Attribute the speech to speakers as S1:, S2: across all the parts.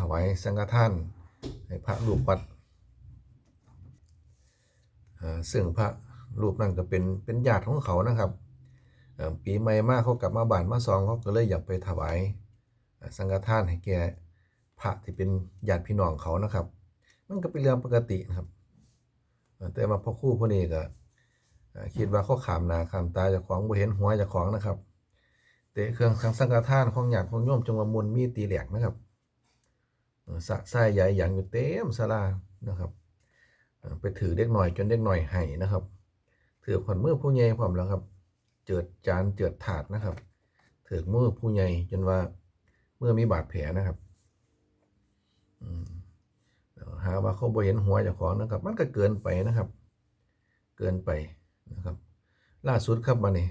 S1: ถวายสังฆทานให้พระลูกวัดซึ่งพระรูปนั่นก็เป็นเป็นญาติของเขานะครับ ปีใหม่มากเขากลับมาบ้านมาซองเขาก็เลยอยากไปถวายสังฆทานให้แก่พระที่เป็นญาติพี่น้องเขานะครับ มันก็เป็นเรื่องปกตินะครับ แต่มาพ่อคู่พวกนี้ก็คิดว่าเขาขามหนาขามตาจากของบ่เห็นหัวจากของนะครับ เตะเครื่องทางสังฆทานของญาติของโยมจงว่ามุนมีตีแหลกนะครับ สะไส้ใหญ่หยังอยู่เต็มศาลานะครับไปถือเด็กหน่อยจนเด็กหน่อยให้นะครับ ถือขวัญมือผู้ใหญ่พร้อมแล้วครับ เจิดจานเจิดถาดนะครับ ถือมือผู้ใหญ่จนว่าเมื่อมีบาดแผลนะครับหาว่าเขาบ่เห็นหัวเจ้าของนะครับ มันก็เกินไปนะครับ เกินไปนะครับ ล่าสุดครับมาเนี่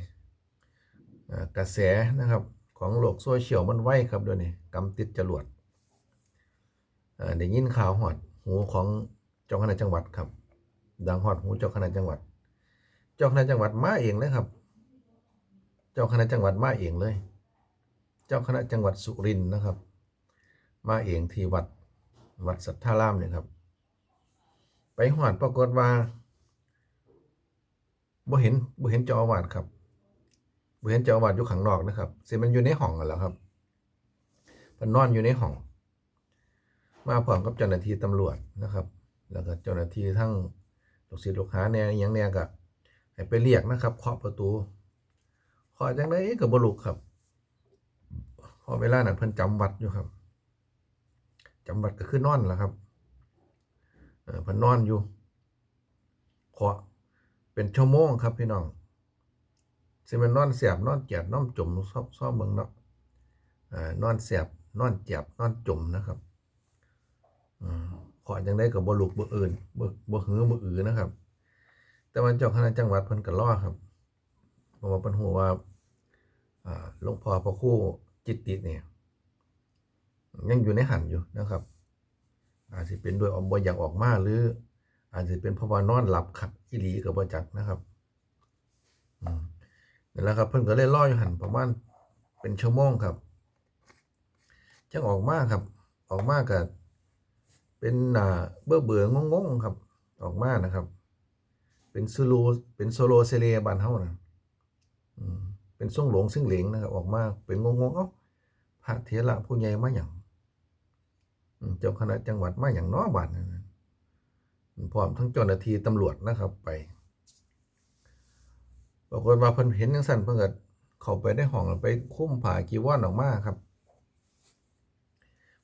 S1: อ่ากระแสนะครับของโลกโซเชียลมันไวครับดี๋ยนี้กำติดจรวด ได้ยินข่าวหอดหูของเจ้าคณะจังหวัดครับ ดังหอดหูเจ้าคณะจังหวัด เจ้าคณะจังหวัดมาเองเลยครับ เจ้าคณะจังหวัดมาเองเลย เจ้าคณะจังหวัดสุรินทร์นะครับ มาเองที่วัดวัดสัทธารามเนี่ยครับ ไปหอดปรากฏว่าบ่เห็นบ่เห็นเจ้าอาวาสครับบ่เห็นเจ้าอาวาสอยู่ข้างนอกนะครับสิมันอยู่ในห้องกันแหล้วครับมันนอนอยู่ในห้อง มาพร้อมกับเจ้าหน้าที่ตำรวจนะครับ แล้วก็เจ้าหน้าที่ทั้งลูกศิษย์ลูกหาแน่ยังแน่ก็ให้ไปเรียกนะครับเคาะประตูเคาะจังไดก็บ่ลุกครับพอเวลานั้นเพิ่นจำวัดอยู่ครับจำวัดก็คือนอนแหละครับเพิ่นนอนอยู่เคาะเป็นชั่วโมงครับพี่น้องสิมันนอนเสียบนอนเจียดนอนจมซ่อซ่อมเบิ่งเนาะเอ่อนอนเสียบนอนเจียบนอนจมนะครับ ขอจังได้กับบลุกบ่อื่นบ่บ่หือบ่อือนะครับ แต่ว่าเจ้าคณะจังหวัดเพิ่นก็รอครับเพราะว่าเพิ่นฮู้ว่าอ่าหลวงพ่อพระครูจิตติเนี่ยยังอยู่ในหันอยู่นะครับ อาจสิเป็นด้วยออกบ่อยากออกมาหรือ อาจสิเป็นเพราะว่านอนหลับคักอีหลีก็บ่จักนะครับอืมนั่นแหละครับเพิ่นก็เลยรออยู่หันประมาณเป็นชั่วโมงครับจังออกมาครับ ออกมาก็ เป็นเบื่อเบื่องงๆครับ ออกมานะครับ เป็นโซโลเป็นโซโลเซเลบานเฮานะอืมเป็นส่งหลงซึ่งเหลงนะครับ ออกมาเป็นงงๆเอ้าพระเถระผู้ใหญ่มาอย่างเจ้าคณะจังหวัดมาอย่างน้อบาดนะพร้อมทั้งเจ้าหน้าที่ตำรวจนะครับไปปรากฏว่าเพิ่นเห็นจังซั่นเพิ่นก็เข้าไปในห้องไปคุ้มผ้ากีวรออกมาครับ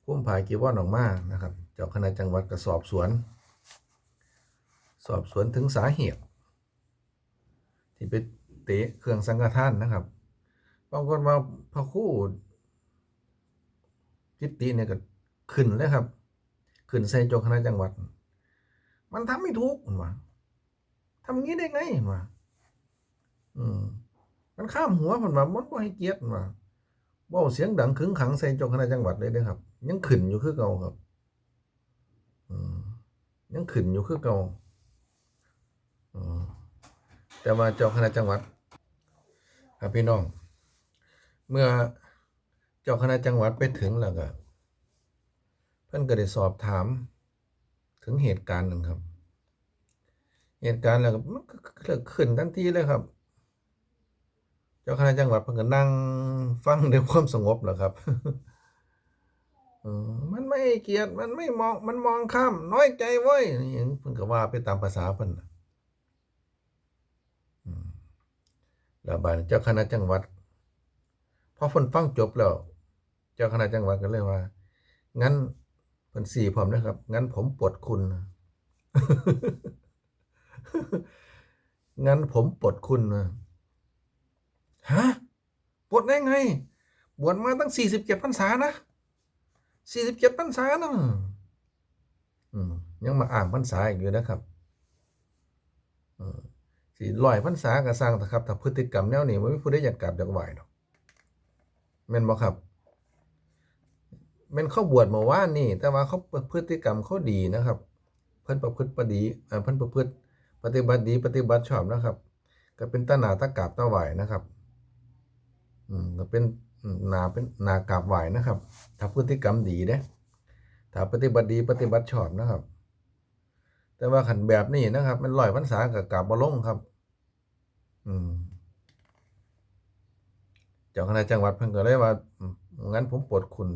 S1: พุ่มผายกีวรออกมานะครับ เจ้าคณะจังหวัดก็สอบสวน สอบสวนถึงสาเหตุ ที่ไปเตะเครื่องสังฆทานนะครับปรากฏว่าพระคู่จิตติเนี่ยก็ขึ้นเลยครับ ขึ้นใส่เจ้าคณะจังหวัด มันทำไม่ถูกมันว่าทำงี้ได้ไงมันว่าอืมมันข้ามหัวมันว่ามันบ่ให้เกียรติมันว่า ว้าเสียงดังขึงขังใส่เจ้าคณะจังหวัดเลยเด้อครับ ยังขึ้นอยู่คือเก่าครับอยังขึ้นอยู่คือเก่าอแต่ว่าเจ้าคณะจังหวัดครับพี่น้อง เมื่อเจ้าคณะจังหวัดไปถึงแล้วก็เพิ่นก็ได้สอบถามถึงเหตุการณ์หนึ่งครับ เหตุการณ์แล้วก็มันก็เกิดขึ้นทันทีเลยครับ เจ้าคณะจังหวัดเพิ่นก็นั่งฟังด้วยความสงบแหล้วครับมันไม่ให้เกียรติมันไม่มองมันมองข้ามน้อยใจเว้ยนี่หยังเพิ่นก็ว่าไปตามภาษาเพิ่นแล้วบานเจ้าคณะจังหวัดพอเพิ่นฟังจบแล้ว เจ้าคณะจังหวัดก็เลยว่า งั้นเพิ่นสี่พร้อมนะครับ งั้นผมปลดคุณงั้นผมปลดคุณนะ ฮะบวชได้ไง บวชมาตั้งสี่สิบเจ็ดพรรษานะสี่สิบเจ็ดพรรษานะยังมาอ่างพรรษาอีกอยู่นะครับสี่ร้อยพรรษาก็สร้างเถอะครับถ้าพฤติกรรมแนวนี้ไม่มีผู้ใดอยากกลับอยากไหวหรอกแม่นบ่ครับแม่นเขาบวชเมื่านี่ แต่ว่าเขาพฤติกรรมเขาดีนะครับ เพิ่นประพฤติปดีเพิ่นประพฤติปฏิบัติดีปฏิบัติชอบนะครับ ก็เป็นตานาตากาบตาไหวนะครับ อืมก็เป็นอืมนาเป็นนากราบไหวนะครับ ถ้าพฤติกรรมดีเด้ถ้าปฏิบัติดีปฏิบัติชอบนะครับ แต่ว่าขันแบบนี้นะครับ มันลอยพรรษากับกราบบ่ลงครับ อืมเจ้าคณะจังหวัดเพิ่นก็เลยว่างั้นผมปลดคุณ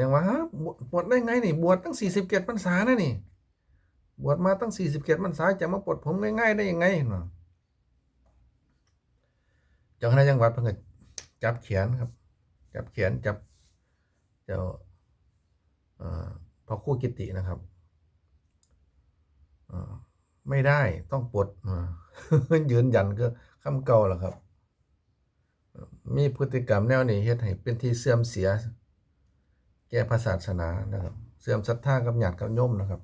S1: ยังว่าบวบวชได้ไงนี่บวชตั้งสี่สิบเจ็ดพรรษานะนี่ บวชมาตั้งสี่สิบเจ็ดพรรษาจะมาปลดผมง่ายๆได้ยังไงเนาะ เจ้าคณะจังหวัดเพิ่นก็จับเขียนครับ จับเขียนจับเจ้าเอ่อพระครู่กิตินะครับอไม่ได้ต้องปลดยืนยันก็คำเก่าแหละครับ มีพฤติกรรมแนวนี้เฮ็ดให้เป็นที่เสื่อมเสีย แก่พระศาสนานะครับ เสื่อมศรัทธากับญาติกับโยมนะครับ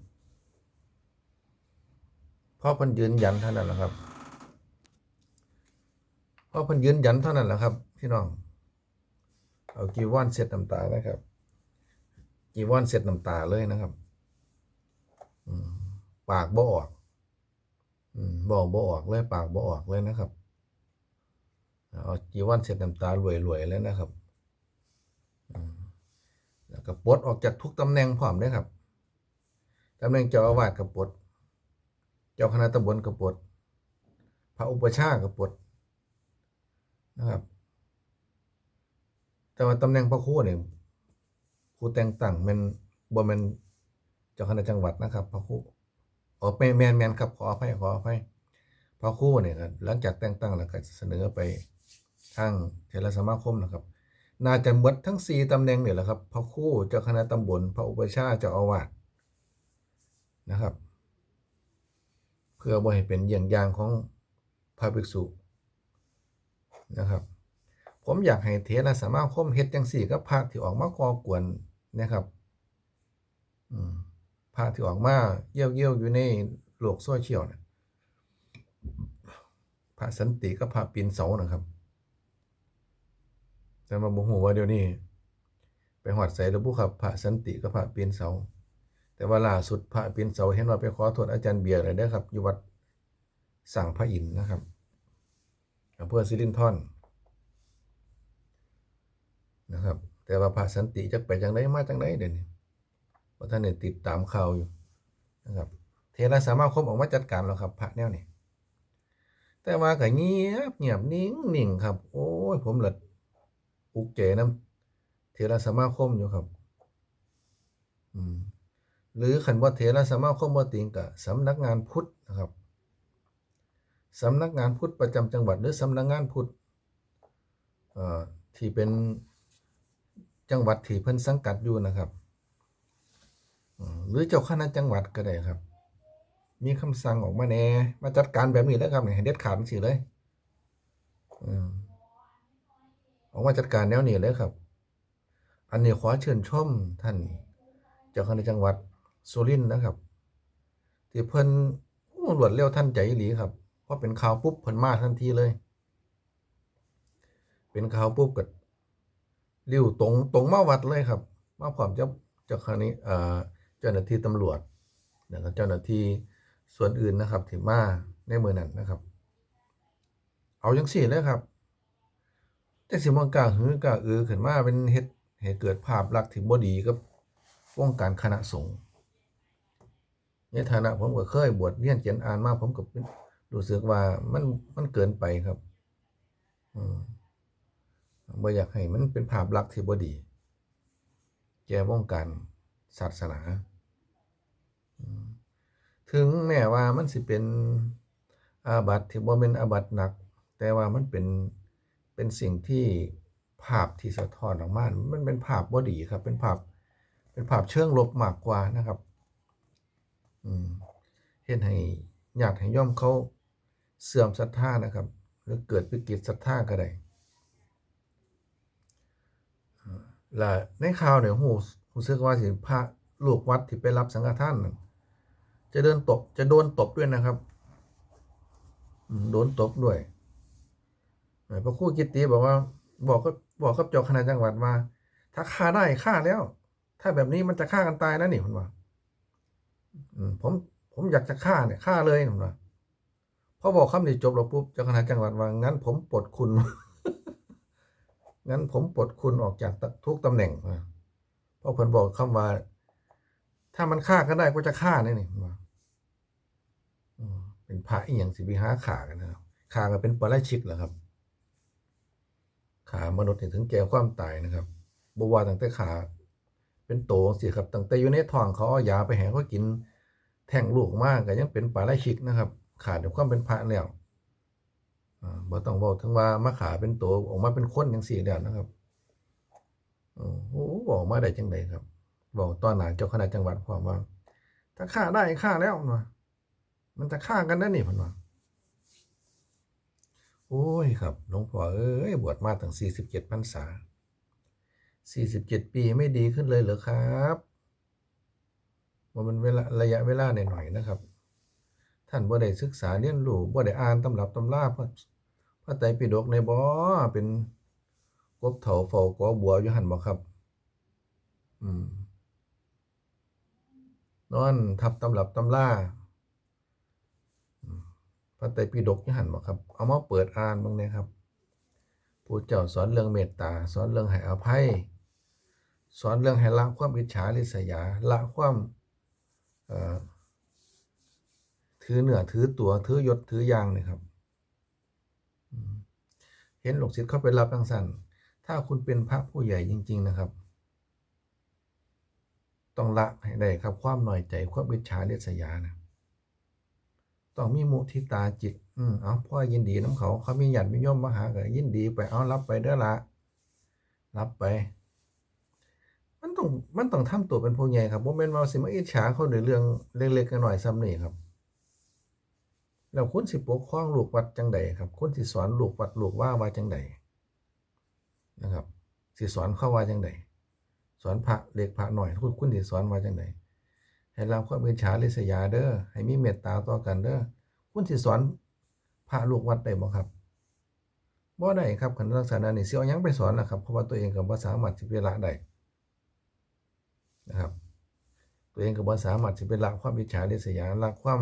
S1: เพราะเพิ่นยืนยันเท่านั้นแหละครับ เพราะเพิ่นยืนยันเท่านั้นแหละครับ พี่น้อง เอากีวอนเสร็จน้ำตานะครับกีวอนเสร็จน้ำตาเลยนะครับอืปากบ่ออกอืมบอกบ่ออกเลยปากบ่ออกเลยนะครับเอาจีวันเสร็จน้ำตารวยๆแล้วนะครับแล้วก็ปลดออกจากทุกตำแหน่งพร้อมเลยครับตำแหน่งเจ้าอาวาสก็ปลดเจ้าคณะตำบลก็ปลดพระอุปชาย์ก็ปลด นะครับ แต่ว่าตำแหน่งพระครูเนี่ยครูแต่งตั้งเป็นบ่แม่นเจ้าคณะจังหวัดนะครับ พระครูอ๋อแมนแมนแมนครับขออภัยขออภัยพระครูเนี่ยหลังจากแต่งตั้งแล้วก็เสนอไปทางเทรสมาคมนะครับ น่าจะหมดทั้งสี่ตำแหน่งเนี่ยแหละครับ พระครู่เจ้าคณะตำบลพระอุปชาเจ้าอาวาสนะครับ เพื่อบ่ให้เป็นอย่างอย่างของพระภิกษุ นะครับ ผมอยากให้เทรสามารถคมเฮ็ดจังสี่กับพระที่ออกมาก่อกวนนะครับอืมพระที่ออกมาเยี่ยวเยี่ยวๆอยู่ในโลกโซเชียลนะพระสันติกับพระปีนเสานะครับ แต่มาบ่ฮู้ว่าเดี๋ยวนี้ ไปหอดใส่ระบุครับพระสันติกับพระปีนเสาแต่ว่าล่าสุดพระปีนเสาเห็นว่าไปขอโทษอาจารย์เบียร์เลยเด้อครับอยู่วัดสั่งพระอินทนะครับ อำเภอสิรินธรนะครับ แต่ว่าพระสันติจักไปจังไดมาจังไดเดี๋ยวนี้เพราะท่านเนี่ยติดตามข่าวอยู่นะครับเทระสามารถคมออกมาจัดการแล้วครับ พระแนวนี้แต่ว่าก็เงียบเงียบนิ่งนิ่งครับ โอ้ยผมหละอุกเจน้ำเทระสามารถคมอยู่ครับ อืมหรือขันว่าเทระสามารถคมบ่ติงกับสำนักงานพุทธนะครับ สำนักงานพุทธประจำจังหวัด หรือสำนักงานพุทธที่เป็นจังหวัดที่เพิ่นสังกัดอยู่นะครับ หรือเจ้าคณะจังหวัดก็ได้ครับ มีคำสั่งออกมาแน่มาจัดการแบบนี้แล้วครับเนี่ยเด็ดขาดสิเลยอออกมาจัดการแนวนี้เลยครับ อันนี้ขอเชิญชมท่านเจ้าคณะจังหวัดสุรินทร์นะครับ ที่เพิ่นรวดเร็วท่านใจหลีครับ พอเป็นข่าวปุ๊บเพิ่นมาทันทีเลย เป็นข่าวปุ๊บก็ริ้วตรงตรงมาวัดเลยครับ มาพร้อมเจ้าเจ้าคณะเอ่อเจ้าหน้าที่ตำรวจแล้วก็เจ้าหน้าที่ส่วนอื่นนะครับที่มาในมือนั้นนะครับ เอาจังสี่เลยครับแต่สิมันกาหือกาอือขึ้นมาเป็นเฮ็ดให้เกิดภาพลักษณ์ที่บ่ดีกับวงการคณะสงฆ์ในฐานะผมก็เคยบวชเรียนเขียนอ่านมาผมก็เป็น รู้สึกว่ามันมันเกินไปครับอืมบ่อยากให้มันเป็นภาพลักษณ์ที่บ่ดี แก่วงการศาสนา ถึงแม้ว่ามันสิเป็นอาบัติที่บ่เป็นอาบัติหนัก แต่ว่ามันเป็นเป็นสิ่งที่ภาพที่สะท้อนออกมา มันเป็นภาพบ่ดีครับ เป็นภาพเป็นภาพเชิงลบมากกว่านะครับ อืมเฮ็ดให้ญาติให้ย่อมเขา เสื่อมศรัทธานะครับ หรือเกิดวิกฤตศรัทธาก็ได้และในข่าวเนี่ยฮู้รู้สึกว่าสิพระลูกวัดที่ไปรับสังฆทานจะเดินตบจะโดนตบด้วยนะครับโดนตบด้วยพระครูกิตติบอกว่า บอกก็บอกกับเจ้าคณะจังหวัดว่า ถ้าฆ่าได้ฆ่าแล้ว ถ้าแบบนี้มันจะฆ่ากันตายนะนี่ผมว่าผมผมอยากจะฆ่าเนี่ยฆ่าเลยผมว่า พอบอกคำนี้จบแล้วปุ๊บเจ้าคณะจังหวัดว่างั้น ผมปลดคุณ งั้นผมปลดคุณออกจากทุกตำแหน่งอะเพราะเพิ่นบอกคำว่า ถ้ามันฆ่ากันได้ก็จะฆ่าแน่นี่ว่าเป็นพระอีหยังสิไปหาฆ่ากันนะครับฆ่ากันเป็นปาราชิกเหรอครับ ขามนุษย์ถึงแก่ความตายนะครับบว่าตั้งแต่ขาเป็นโตสิครับตั้งแต่อยู่ในท้องเขาเอายาไปให้เขากินแท่งลูกมากก็ยังเป็นปาไรชิกนะครับ ขาดจากความเป็นพระแล้วบ่ต้องบอกถึงว่ามาขาเป็นโตออกมาเป็นคนจังซี่แล้วนะครับโอ้โหบอกมาได้จังไดครับ บอกตอนหนาเจ้าคณะจังหวัดพร้อมว่า ถ้าฆ่าได้ฆ่าแล้วมันว่ามันจะฆ่ากันได้นี่พันว่าโอ้ยครับหลวงพ่อเอ้ยบวชมาตั้ง47พรรษา47ปีไม่ดีขึ้นเลยเหรอครับ ว่ามันเวลาระยะเวลาหน่อยๆนะครับ ท่านบ่ได้ศึกษาเรียนรู้บ่ได้อ่านตำรับตำราพระพระไตรปิฎกในบ่เป็นกบเถาเฝ้ากอบัวอยู่หั่นบ่ครับ อืมนอนทับตำรับตำราพระไตรปิฎกอยู่หั่นบ่ครับ เอามาเปิดอ่านบิ่งแหน่ครับผู้เจ้าสอนเรื่องเมตตา สอนเรื่องให้อภัย สอนเรื่องให้ละความอิจฉาริษยาละความเอ่อ ถือเหนือถือตัวถือยศถือยางนี่ครับ เห็นหลวงศิษย์เข้าไปรับทังสันถ้าคุณเป็นพระผู้ใหญ่จริง ๆนะครับ ต้องละให้ได้ครับความหน่อยใจความอิจฉาริษยานะต้องมีมุทิตาจิต อืมเอาพ่อยินดีน้ำเขาเขามีหยัดมีย่อมมาหาก็ยินดีไปเอารับไปเด้อละรับไป มันต้องมันต้องทำตัวเป็นผู้ใหญ่ครับบ่แม่นว่าสิมาอิจฉาเขาด้วยเรื่องเล็กๆกัน้อยซ้ำนี่ครับ แล้วคุณสิปกครองลูกวัดจังใดครับคุณสิสอนลูกวัดลูกว่าว่าจังใดนะครับสิสอนเขาว่าจังใดสอนพระเล็กพระหน่อยคุณคุณสิสอนว่าจังใดให้รับความอิจฉาริษยาเด้อให้มีเมตตาต่อกันเด้อคุณสิสอนพระลูกวัดได้บ่ครับบ่ได้ครับคันลักษณะนี้สิเอาหยังไปสอนล่ะครับ เพราะว่าตัวเองก็บ่สาหมารถสิไปละได้นะครับ ตัวเองก็บ่สาหมารถสิไปละความอิจฉาริษยาละความ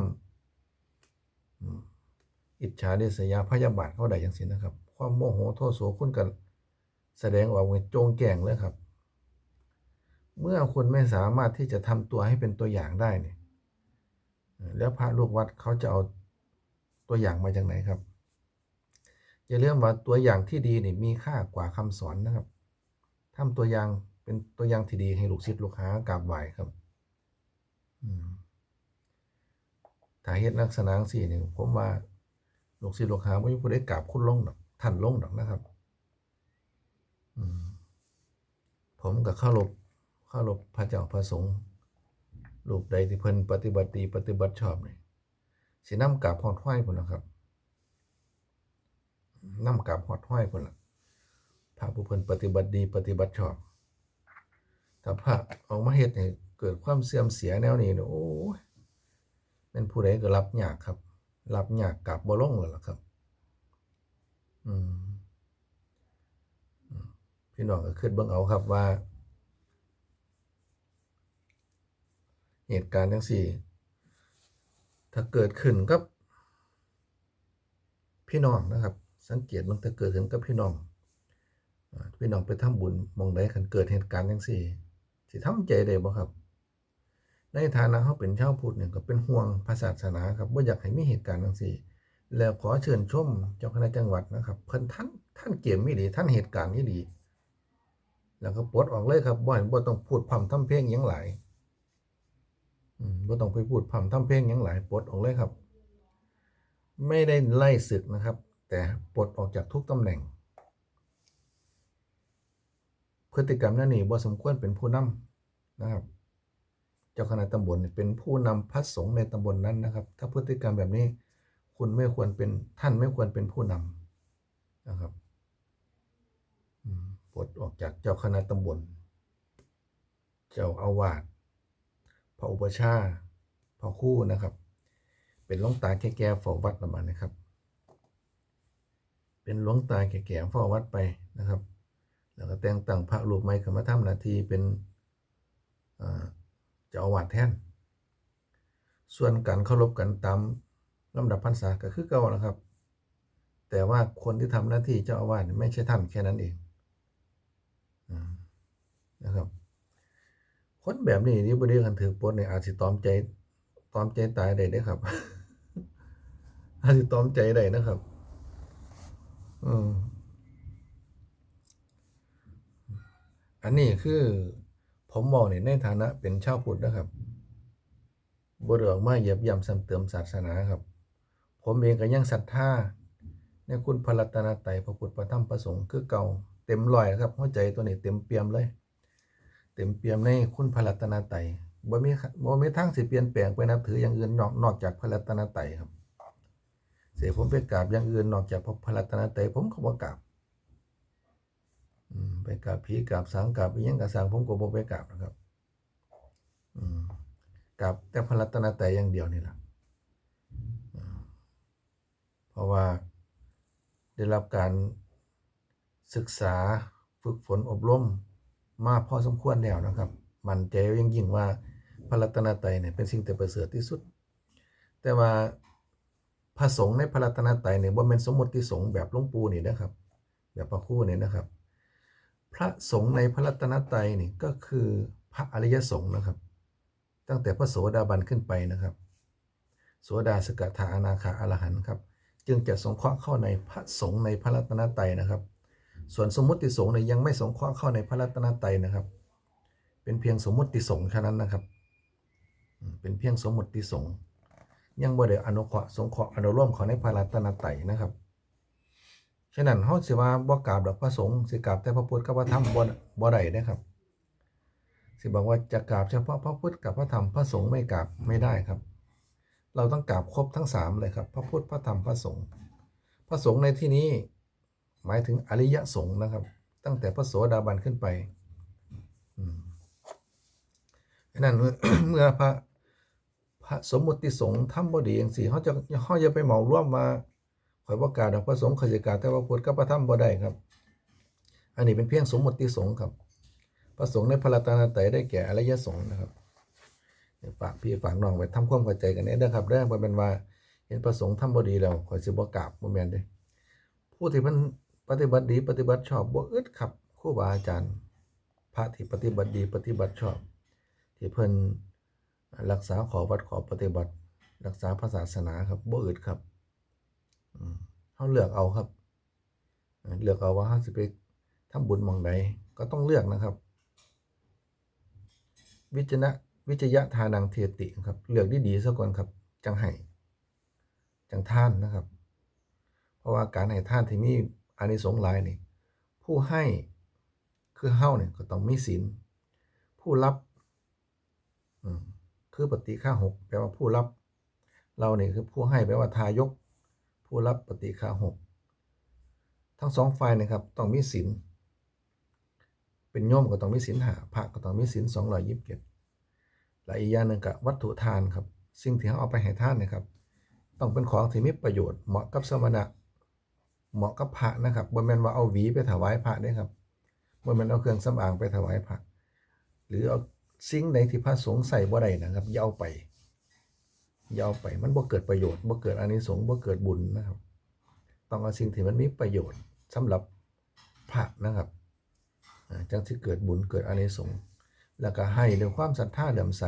S1: อิจฉาริษยาพยาบาทเขาได้อย่างสินะครับ ความโมโหโทษโสคุณกันแสดงออกเป็นโจงแก่งเลยครับ เมื่อคุณไม่สามารถที่จะทำตัวให้เป็นตัวอย่างได้เนี่ยแล้วพระลูกวัดเขาจะเอาตัวอย่างมาจากไหนครับอย่าลืมว่าตัวอย่างที่ดีนี่มีค่ากว่าคำสอนนะครับทำตัวอย่างเป็นตัวอย่างที่ดีให้ลูกศิษย์ลูกหากราบไหว้ครับ อืม ถ้าเฮ็ดลักษณะจั่งซี้นี่ผมว่าลูกศิษย์ลูกหาบ่มีผู้ใดกราบคุณลงดอกท่านลงดอกนะครับอืมผมก็เคารพเคารพพระเจ้าพระสงฆ์รูปใดที่เพิ่นปฏิบัติดีปฏิบัติชอบนี่สินำกราบฮอดห้อยพุ่นละครับนำกราบฮอดห้อยพุ่นล่ะพระผู้เพิ่นปฏิบัติดีปฏิบัติชอบ ถ้าพระออกมาเฮ็ดให้เกิดความเสื่อมเสียแนวนี้เนี่ยโอ้ย เป็นผู้ใดก็รับยากครับ รับยากกลับบ่ลงแล้วล่ะครับ อืมพี่น้องก็คิดเบิ่งเอาครับว่า เหตุการณ์จังซี่ถ้าเกิดขึ้นกับ พี่น้องนะครับ สังเกตมันถ้าเกิดขึ้นกับพี่น้องพี่น้องไปทำบุญมองใดคันเกิดเหตุการณ์จังซี่สิทำใจได้บ่ครับ ในฐานะเขาเป็นชาวพุทธเนี่ยก็เป็นห่วงพระศาสนาครับว่าอยากให้มีเหตุการณ์ทั้งสี่แล้วขอเชิญชมเจ้าคณะจังหวัดนะครับ เพิ่นท่านท่านเกี่ยมไม่ดีท่านเหตุการณ์นี้ดี แล้วก็ปลดออกเลยครับบ่ให้บ่ต้องพูดพร่ำทำเพลงยังหลายบ่ต้องไปพูดพร่ำทำเพลงยังหลายปลดออกเลยครับ ไม่ได้ไล่ศึกนะครับ แต่ปลดออกจากทุกตำแหน่ง พฤติกรรมนั่นนี่บ่สมควรเป็นผู้นำนะครับ เจ้าคณะตำบลเป็นผู้นำพระสงฆ์ในตำบลนั้นนะครับ ถ้าพฤติกรรมแบบนี้คุณไม่ควรเป็นท่านไม่ควรเป็นผู้นำนะครับปลดออกจากเจ้าคณะตำบล เจ้าอาวาสพระอุปชาพระคู่นะครับ เป็นหลวงตาแก่ๆเฝ้าวัดประมาณนะครับ เป็นหลวงตาแก่ๆฝ้าวัดไปนะครับ แล้วก็แต่งตั้งพระรูปใหม่ขึ้นมาทำหน้าที่เป็นอ่า จ้าอาวาสแทน ส่วนการเคารพกันตามลำดับพรรษาก็คือเก่านะครับ แต่ว่าคนที่ทำหน้าที่เจ้าอาวาสไม่ใช่ท่านแค่นั้นเองนะครับ คนแบบนี้นี่บ่ได้คันถือปลดนี่ยอาจสิตอมใจตอมใจตายได้เด้ครับ อาจสิตอมใจได้นะครับ อืมอันนี้คือ ผมมองนี่ยในฐานะเป็นชาวพุทธนะครับบ่ได้ออกมาเหยียบย่ำซ้ำเติมศาสนาครับ ผมเองก็ยังศรัทธาในคุณพระรัตนตรัยพระพุทธพระธรรมพระสงฆ์คือเก่าเต็มร้อยครับหัวใจตัวนี้เต็มเปี่ยมเลย เต็มเปี่ยมในคุณพระรัตนตรัยบ่มีบ่มีทางสิเปลี่ยนแปลงไปนับถืออย่างอื่นนอกนอกจากพระรัตนตรัยครับ เสียผมไปกราบอย่างอื่นนอกจากพระรัตนตรัยผมก็บ่กราบ ไปกราบผีกราบสางกราบอีหยังก็สร้างผมก็บ่ไปกราบนะครับอืมกราบแต่พระรัตนตรัยอย่างเดียวนี่แหละเพราะว่าได้รับการศึกษาฝึกฝนอบรมมาพอสมควรแล้วนะครับ มันใจยิ่งยิ่งว่าพระรัตนตรัยเนี่ยเป็นสิ่งที่ประเสริฐที่สุด แต่ว่าพระสงฆ์ในพระรัตนตรัยเนี่ยบ่แม่นสมมติสงฆ์แบบหลวงปู่นี่นะครับ แบบพระคู่นี่นะครับ พระสงฆ์ในพระรัตนตรัยนี่ก็คือพระอริยสงฆ์นะครับ ตั้งแต่พระโสดาบันขึ้นไปนะครับโสดาสกทาอนาคาอรหันต์ครับ จึงจะสงเคราะห์เข้าในพระสงฆ์ในพระรัตนตรัยนะครับ ส่วนสมมุติสงฆ์เนี่ยยังไม่สงเคราะห์เข้าในพระรัตนตรัยนะครับ เป็นเพียงสมมุติสงฆ์เท่านั้นนะครับ เป็นเพียงสมมุติสงฆ์ยังบ่ได้อนุเคราะห์สงเคราะห์อนุร่วมเข้าในพระรัตนตรัยนะครับ ฉะนั้นเฮาสิว่าบ่กราบดอกพระสงฆ์สิกราบแต่พระพุทธกับพระธรรมบ่บ่ได้นะครับ สิบอกว่าจะกราบเฉพาะพระพุทธกับพระธรรมพระสงฆ์ไม่กราบไม่ได้ครับ เราต้องกราบครบทั้งสามเลยครับ พระพุทธพระธรรมพระสงฆ์พระสงฆ์ในที่นี้หมายถึงอริยสงฆ์นะครับ ตั้งแต่พระโสดาบันขึ้นไปฉะนั้นเมื่อพระพระสมมุติสงฆ์ทำบ่ดีจังซี่เขาจะเขาจะไปเหมารวมมา ข่อยบ่กล้าดอกพระสงฆ์ขยิกาแต่ว่าพุทธกับพระธรรมบ่ได้ครับ อันนี้เป็นเพียงสมมติสงฆ์ครับ พระสงฆ์ในพระรัตนตรัยได้แก่อริยสงฆ์นะครับฝากพี่ฝากน้องไว้ทำความเข้าใจกันเด้อครับเด้อบ่แม่นว่าเห็นประสงค์ทำบ่ดีแล้วขอยสิบ่กราบบ่แม่นเด้ผู้ที่มันปฏิบัติดีปฏิบัติชอบบ่อึดครับครูบาอาจารย์ พระที่ปฏิบัติดีปฏิบัติชอบ ที่เพิ่นรักษาขอวัดขอปฏิบัติ รักษาพระศาสนาครับบ่อึดครับ เฮาเลือกเอาครับ เลือกเอาว่าเฮาสิไปทำบุญมองใดก็ต้องเลือกนะครับ วิจนะวิจยะทานังเทติครับ เลือกดีๆซะก่อนครับ จังให้จังท่านนะครับ เพราะว่าการให้ท่านที่มีอานิสงส์หลายนี่ผู้ให้คือเฮาเนี่ยก็ต้องมีศีลผู้รับคือปฏิฆาหกแปลว่าผู้รับ เราเนี่ยคือผู้ให้แปลว่าทายก ผู้รับปฏิฆาหกทั้งสองฝ่ายนะครับต้องมีศีลเป็นโยมก็ต้องมีศีลหาพระก็ต้องมีศีลสองร้อยยิบเจ็ดและอีกอย่างหนึ่งก็วัตถุทานครับสิ่งที่เขาเอาไปให้ท่านนะครับ ต้องเป็นของที่มีประโยชน์เหมาะกับสมณะเหมาะกับพระนะครับบ่แม่นว่าเอาหวีไปถวายพระเด้ครับบ่แม่นเอาเครื่องสำอางไปถวายพระหรือเอาสิ่งใดที่พระสงฆ์ใส่บ่ได้นะครับอย่าเอาไป ย่าเอาไปมันบ่เกิดประโยชน์บ่เกิดอานิสงส์บ่เกิดบุญนะครับ ต้องเอาสิ่งที่มันมีประโยชน์สำหรับพระนะครับอ่าจังสิเกิดบุญเกิดอานิสงส์แล้วก็ให้ด้วยความศรัทธาเลื่อมใส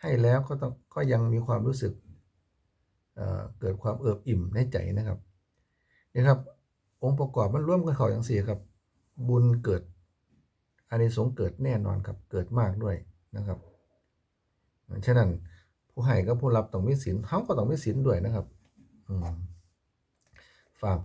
S1: ให้แล้วก็ต้องก็ยังมีความรู้สึกเเกิดความเอิบอิ่มในใจนะครับนี่ครับ องค์ประกอบมันร่วมกันเข้าอย่างสี่ครับ บุญเกิดอานิสงส์เกิดแน่นอนครับเกิดมากด้วยนะครับฉะนั้น ผู้ให้กับผู้รับต้องมีศีลเขาก็ต้องมีศีลด้วยนะครับ อืมฝาก